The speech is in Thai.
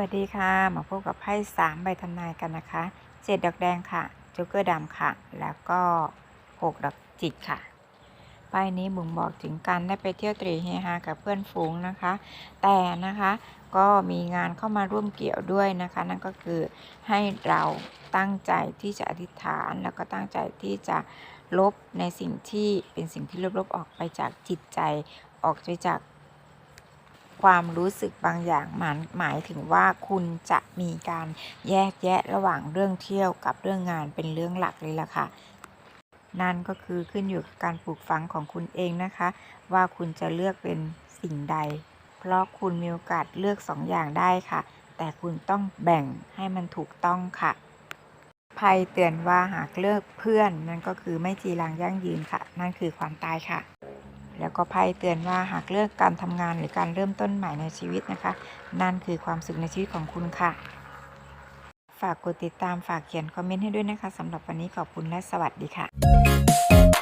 วัสดีค่ะ มาพบกับไพ่สามใบทำนายกันนะคะเจ็ดดอกแดงค่ะจ๊กเกอร์ดำค่ะ แล้วก็หกดอกจิกค่ะไพ่นี้บ่งบอกถึงการได้ไปเที่ยวตรีเฮฮากับเพื่อนฝูงนะคะ แต่นะคะก็มีงานเข้ามาร่วมเกี่ยวด้วยนะคะ นั่นก็คือให้เราตั้งใจที่จะอธิษฐาน แล้วก็ตั้งใจที่จะลบในสิ่งที่เป็นสิ่งที่ลบๆออกไปจากจิตใจออกไปจาก ความรู้สึกบางอย่างหมายหมายถึงว่าคุณจะมีการแยกแยะระหว่างเรื่องเที่ยวกับเรื่องงานเป็นเรื่องหลักเลยล่ะค่ะ นั่นก็คือขึ้นอยู่กับการปลูกฝังของคุณเองนะคะ ว่าคุณจะเลือกเป็นสิ่งใด เพราะคุณมีโอกาสเลือกสองอย่างได้ค่ะ แต่คุณต้องแบ่งให้มันถูกต้องค่ะไพ่เตือนว่าหากเลิกเพื่อนนั่นก็คือไม่จีรังยั่งยืนค่ะ นั่นคือความตายค่ะ แล้วก็ไพ่เตือนว่าหากเลือกการทำงานหรือการเริ่มต้นใหม่ในชีวิตนะคะ นั่นคือความสุขในชีวิตของคุณค่ะ ฝากกดติดตามฝากเขียนคอมเมนต์ให้ด้วยนะคะสำหรับวันนี้ขอบคุณและสวัสดีค่ะ